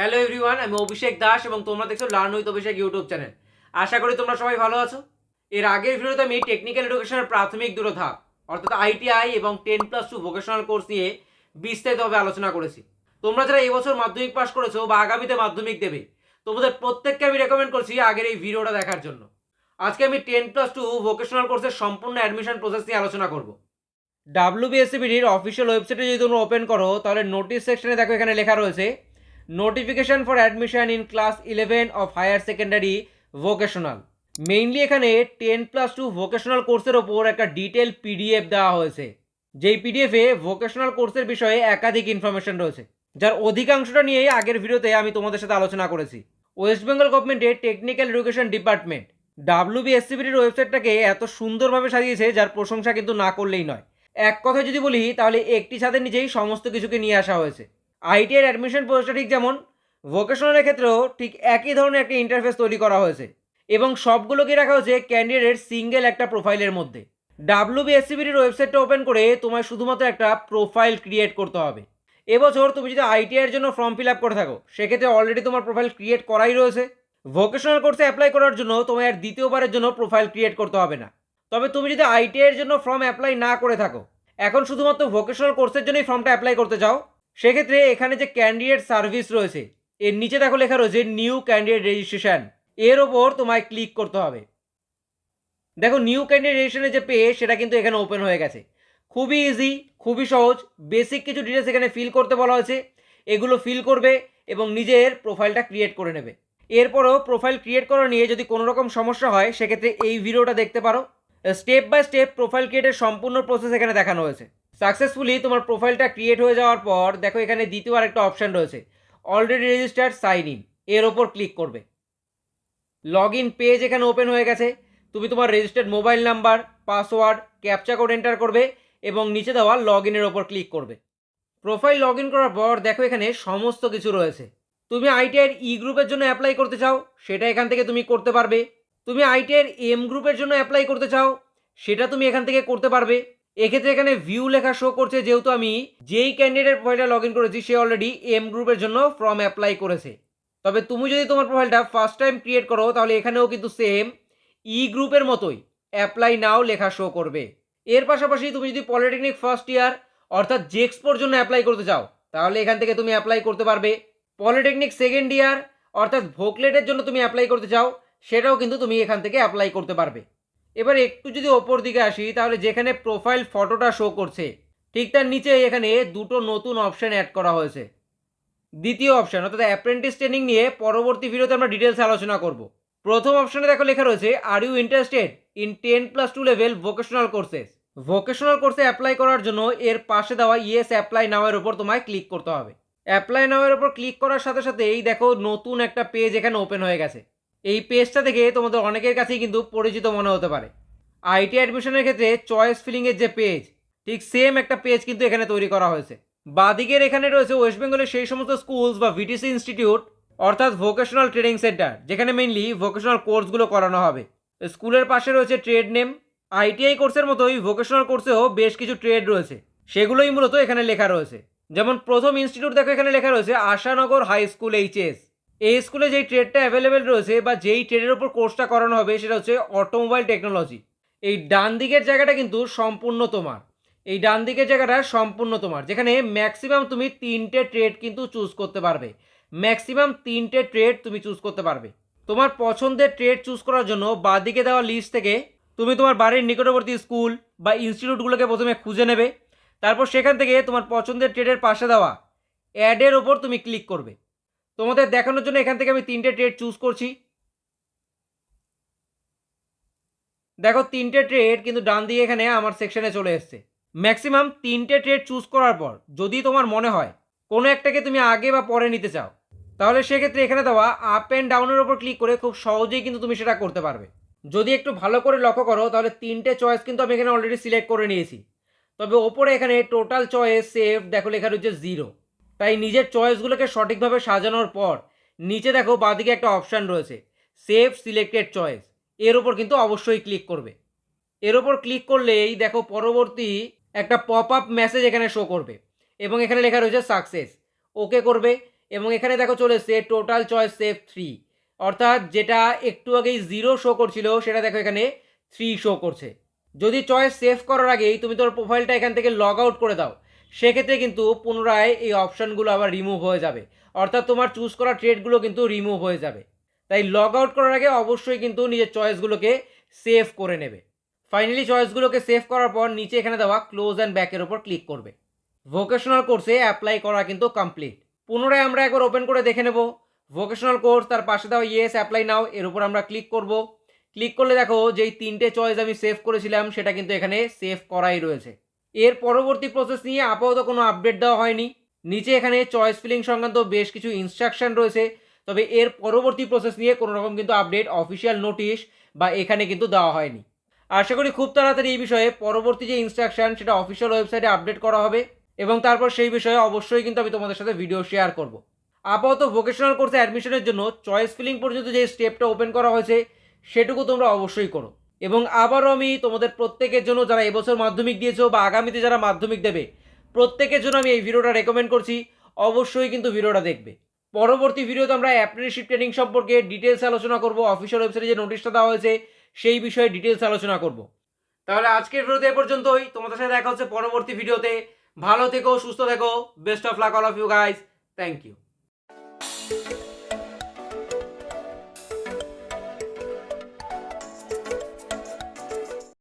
Hello everyone আমি অভিষেক দাস এবং তোমরা দেখছ learn with Abhishek YouTube channel. আশা করি তোমরা সবাই ভালো আছো। এর আগের ভিডিওতে আমি টেকনিক্যাল এডুকেশনের প্রাথমিক দুটো ধাপ, অর্থাৎ আইটিআই এবং ten plus two vocational course নিয়ে বিস্তারিতভাবে আলোচনা করেছি। তোমরা যারা এবছর মাধ্যমিক পাস করেছ বা আগামীতে মাধ্যমিক দেবে, তোমাদের প্রত্যেককে আমি রেকমেন্ড করছি আগের এই ভিডিওটা দেখার জন্য। আজকে আমি টেন প্লাস টু ভোকেশনাল কোর্সের সম্পূর্ণ অ্যাডমিশন প্রসেস নিয়ে আলোচনা করব। ডাব্লিউবিএসসিবিডির অফিসিয়াল ওয়েবসাইটে যদি তোমরা ওপেন করো, তাহলে নোটিশ সেকশনে দেখো এখানে লেখা রয়েছে notification for admission in class eleven of higher secondary vocational mainly এখানে টেন প্লাস টু ভোকেশনাল কোর্সের ওপর একটা ডিটেল পিডিএফ দেওয়া হয়েছে। যেই পিডিএফে ভোকেশনাল কোর্সের বিষয়ে একাধিক ইনফরমেশন রয়েছে। যার অধিকাংশটা নিয়েই আগের ভিডিওতে আমি তোমাদের সাথে আলোচনা করেছি। ওয়েস্ট বেঙ্গল গভর্নমেন্টের টেকনিক্যাল এডুকেশন ডিপার্টমেন্ট ডাব্লিউবিএসসিবিটির ওয়েবসাইটটাকে এত সুন্দরভাবে সাজিয়েছে, যার প্রশংসা কিন্তু না করলেই নয়। এক কথা যদি বলি, তাহলে একটি ছাদের নিচেই সমস্ত কিছুকে নিয়ে আসা হয়েছে। আইটিআর অ্যাডমিশন প্রসেসটা ঠিক যেমন ভোকেশনালের ক্ষেত্রেও ঠিক একই ধরনের একটা ইন্টারফেস তৈরি করা হয়েছে এবং সবগুলোকে রাখা হয়েছে ক্যান্ডিডেট সিঙ্গেল একটা প্রোফাইলের মধ্যে। ডাব্লিউবিএসসিবিটির ওয়েবসাইটটা ওপেন করে তোমায় শুধুমাত্র একটা প্রোফাইল ক্রিয়েট করতে হবে। এবছর তুমি যদি আইটিআই এর জন্য ফর্ম ফিল আপ করে থাকো, সেক্ষেত্রে অলরেডি তোমার প্রোফাইল ক্রিয়েট করাই রয়েছে। ভোকেশনাল কোর্সে অ্যাপ্লাই করার জন্য তোমায় আর দ্বিতীয়বারের জন্য প্রোফাইল ক্রিয়েট করতে হবে না। তবে তুমি যদি আইটিআই এর জন্য ফর্ম অ্যাপ্লাই না করে থাকো, এখন শুধুমাত্র ভোকেশনাল কোর্সের জন্যই ফর্মটা অ্যাপ্লাই করতে চাও সেক্ষেত্রে এখানে যে ক্যান্ডিডেট সার্ভিস রয়েছে, এর নিচে দেখো লেখা রয়েছে নিউ ক্যান্ডিডেট রেজিস্ট্রেশন এর ওপর তোমায় ক্লিক করতে হবে। দেখো নিউ ক্যান্ডিডেট রেজিস্ট্রেশনের যে পেজ সেটা কিন্তু এখানে ওপেন হয়ে গেছে। খুবই ইজি খুবই সহজ। বেসিক কিছু ডিটেলস এখানে ফিল করতে বলা হয়েছে। এগুলো ফিল করবে এবং নিজের প্রোফাইলটা ক্রিয়েট করে নেবে। এরপরও প্রোফাইল ক্রিয়েট করা নিয়ে যদি কোনো রকম সমস্যা হয়, সেক্ষেত্রে এই ভিডিওটা দেখতে পারো। স্টেপ বাই স্টেপ প্রোফাইল ক্রিয়েটের সম্পূর্ণ প্রসেস এখানে দেখানো হয়েছে। সাকসেসফুলি তোমার প্রোফাইলটা ক্রিয়েট হয়ে যাওয়ার পর, দেখো এখানে দ্বিতীয় আর একটা অপশান রয়েছে। অলরেডি রেজিস্টার্ড সাইন ইন এর ওপর ক্লিক করবে। লগ ইন পেজ এখানে ওপেন হয়ে গেছে। তুমি তোমার registered mobile number password captcha code enter করবে এবং নিচে দেওয়া লগ ইনের ওপর ক্লিক করবে। প্রোফাইল লগ ইন করার পর, দেখো এখানে সমস্ত কিছু রয়েছে। তুমি আইটিআইয়ের ই গ্রুপের জন্য অ্যাপ্লাই করতে চাও, সেটা এখান থেকে তুমি করতে পারবে। তুমি আইটিআইয়ের এম গ্রুপের জন্য অ্যাপ্লাই করতে চাও, সেটা তুমি এখান থেকে করতে পারবে। এক্ষেত্রে এখানে ভিউ লেখা শো করছে, যেহেতু আমি যেই ক্যান্ডিডেট প্রোফাইলটা লগ ইন করেছি, সে অলরেডি এম গ্রুপের জন্য ফর্ম অ্যাপ্লাই করেছে। তবে তুমি যদি তোমার প্রোফাইলটা ফার্স্ট টাইম ক্রিয়েট করো, তাহলে এখানেও কিন্তু সেম ই গ্রুপের মতোই অ্যাপ্লাই নাও লেখা শো করবে। এর পাশাপাশি তুমি যদি পলিটেকনিক ফার্স্ট ইয়ার অর্থাৎ জেক্সপোর জন্য অ্যাপ্লাই করতে চাও, তাহলে এখান থেকে তুমি অ্যাপ্লাই করতে পারবে। পলিটেকনিক সেকেন্ড ইয়ার অর্থাৎ ভোকলেটের জন্য তুমি অ্যাপ্লাই করতে চাও, সেটাও কিন্তু তুমি এখান থেকে অ্যাপ্লাই করতে পারবে। এবার একটু যদি ওপর দিকে আসি, তাহলে যেখানে প্রোফাইল ফটোটা শো করছে, ঠিক তার নিচে এখানে দুটো নতুন অপশান অ্যাড করা হয়েছে। দ্বিতীয় অপশান অর্থাৎ অ্যাপ্রেন্টিস ট্রেনিং নিয়ে পরবর্তী ভিডিওতে আমরা ডিটেলস আলোচনা করব। প্রথম অপশানে দেখো লেখা রয়েছে are you interested in ten plus two level vocational courses vocational কোর্সে অ্যাপ্লাই করার জন্য এর পাশে দেওয়া ইয়েস অ্যাপ্লাই নাওয়ের ওপর তোমায় ক্লিক করতে হবে। অ্যাপ্লাই নাওয়ের ওপর ক্লিক করার সাথে সাথে এই দেখো নতুন একটা পেজ এখানে ওপেন হয়ে গেছে। এই পেজটা দেখে তোমাদের অনেকের কাছেই কিন্তু পরিচিত মনে হতে পারে। আইটি অ্যাডমিশনের ক্ষেত্রে চয়েস ফিলিংয়ের যে পেজ ঠিক সেম একটা পেজ কিন্তু এখানে তৈরি করা হয়েছে। বাদিকের এখানে রয়েছে ওয়েস্ট বেঙ্গলের সেই সমস্ত স্কুলস বা ভিটিসি ইনস্টিটিউট অর্থাৎ ভোকেশনাল ট্রেনিং সেন্টার যেখানে মেইনলি ভোকেশনাল কোর্সগুলো করানো হবে। স্কুলের পাশে রয়েছে ট্রেড নেম আইটিআই কোর্সের মতোই ভোকেশনাল কোর্সেও বেশ কিছু ট্রেড রয়েছে। সেগুলোই মূলত এখানে লেখা রয়েছে। যেমন প্রথম ইনস্টিটিউট দেখো এখানে লেখা রয়েছে, আশানগর হাই স্কুল এইচএস এই স্কুলে যেই ট্রেডটা অ্যাভেলেবেল রয়েছে বা যেই ট্রেডের ওপর কোর্সটা করানো হবে, সেটা হচ্ছে অটোমোবাইল টেকনোলজি এই ডান দিকের জায়গাটা কিন্তু সম্পূর্ণ তোমার। এই ডান দিকের জায়গাটা সম্পূর্ণ তোমার। যেখানে ম্যাক্সিমাম তুমি তিনটে ট্রেড কিন্তু চুজ করতে পারবে। ম্যাক্সিমাম তিনটে ট্রেড তুমি চুজ করতে পারবে। তোমার পছন্দের ট্রেড চুজ করার জন্য বাদিকে দেওয়া লিস্ট থেকে তুমি তোমার বাড়ির নিকটবর্তী স্কুল বা ইনস্টিটিউটগুলোকে প্রথমে খুঁজে নেবে। তারপর সেখান থেকে তোমার পছন্দের ট্রেডের পাশে দেওয়া অ্যাডের ওপর তুমি ক্লিক করবে। তোমাদের দেখানোর জন্য এখান থেকে আমি তিনটে ট্রেড চুজ করছি। দেখো, তিনটে ট্রেড কিন্তু ডান দিকে এখানে আমার সেকশনে চলে এসছে। ম্যাক্সিমাম তিনটে ট্রেড চুজ করার পর, যদি তোমার মনে হয় কোনো একটাকে তুমি আগে বা পরে নিতে চাও, তাহলে সেক্ষেত্রে এখানে দেওয়া আপ অ্যান্ড ডাউনের ওপর ক্লিক করে খুব সহজেই কিন্তু তুমি সেটা করতে পারবে। যদি একটু ভালো করে লক্ষ্য করো, তাহলে তিনটে চয়েস কিন্তু আমি এখানে অলরেডি সিলেক্ট করে নিয়েছি। তবে ওপরে এখানে টোটাল চয়েস সেভ দেখো লেখা রয়েছে জিরো তাই নিজের চয়েসগুলোকে সঠিকভাবে সাজানোর পর, নিচে দেখো বাঁদিকে একটা অপশান রয়েছে সেভ সিলেক্টেড চয়েস এর ওপর কিন্তু অবশ্যই ক্লিক করবে। এর ওপর ক্লিক করলেই দেখো পরবর্তী একটা পপ আপ মেসেজ এখানে শো করবে এবং এখানে লেখা রয়েছে সাকসেস ওকে করবে এবং এখানে দেখো চলে এসছে টোটাল চয়েস সেভ থ্রি অর্থাৎ যেটা একটু আগেই জিরো শো করছিল, সেটা দেখো এখানে থ্রি শো করছে। যদি চয়েস সেভ করার আগেই তুমি তোমার প্রোফাইলটা এখান থেকে লগ আউট করে দাও সেক্ষেত্রে কিন্তু পুনরায় এই অপশানগুলো আবার রিমুভ হয়ে যাবে। অর্থাৎ তোমার চুজ করা ট্রেডগুলো কিন্তু রিমুভ হয়ে যাবে। তাই লগ আউট করার আগে অবশ্যই কিন্তু নিজের চয়েসগুলোকে সেভ করে নেবে। ফাইনালি চয়েসগুলোকে সেভ করার পর নিচে এখানে দেওয়া ক্লোজ অ্যান্ড ব্যাকের ওপর ক্লিক করবে। ভোকেশনাল কোর্সে অ্যাপ্লাই করা কিন্তু কমপ্লিট পুনরায় আমরা একবার ওপেন করে দেখে নেব। ভোকেশনাল কোর্স তার পাশে দেওয়া ইয়েস অ্যাপ্লাই নাও এর উপর আমরা ক্লিক করব। ক্লিক করলে দেখো, যেই তিনটে চয়েস আমি সেভ করেছিলাম, সেটা কিন্তু এখানে সেভ করাই রয়েছে। এর পরবর্তী প্রসেস নিয়ে আপাতত কোনো আপডেট দেওয়া হয়নি। নিচে এখানে চয়েস ফিলিং সংক্রান্ত বেশ কিছু ইনস্ট্রাকশন রয়েছে। তবে এর পরবর্তী প্রসেস নিয়ে কোনো রকম কিন্তু আপডেট অফিসিয়াল নোটিশ বা এখানে কিন্তু দেওয়া হয়নি। আশা করি খুব তাড়াতাড়ি এই বিষয়ে পরবর্তী যে ইনস্ট্রাকশন সেটা অফিসিয়াল ওয়েবসাইটে আপডেট করা হবে এবং তারপর সেই বিষয়ে অবশ্যই কিন্তু আমি তোমাদের সাথে ভিডিও শেয়ার করব। আপাতত ভোকেশনাল কোর্সে অ্যাডমিশনের জন্য চয়েস ফিলিং পর্যন্ত যে স্টেপটা ওপেন করা হয়েছে, সেটুকু তোমরা অবশ্যই করো। এবং আবারও আমি তোমাদের প্রত্যেকের জন্য যারা এবছর মাধ্যমিক দিয়েছ বা আগামীতে যারা মাধ্যমিক দেবে, প্রত্যেকের জন্য আমি এই ভিডিওটা রেকমেন্ড করছি। অবশ্যই কিন্তু ভিডিওটা দেখবে। পরবর্তী ভিডিওতে আমরা অ্যাপ্রেন্টিসশিপ ট্রেনিং সম্পর্কে ডিটেলস আলোচনা করব। অফিসিয়াল ওয়েবসাইটে যে নোটিশটা দেওয়া হয়েছে, সেই বিষয়ে ডিটেলস আলোচনা করব। তাহলে আজকের ভিডিওতে এ পর্যন্তই। তোমাদের সাথে দেখা হচ্ছে পরবর্তী ভিডিওতে। ভালো থেকো, সুস্থ থেকো। Best of luck all of you guys thank you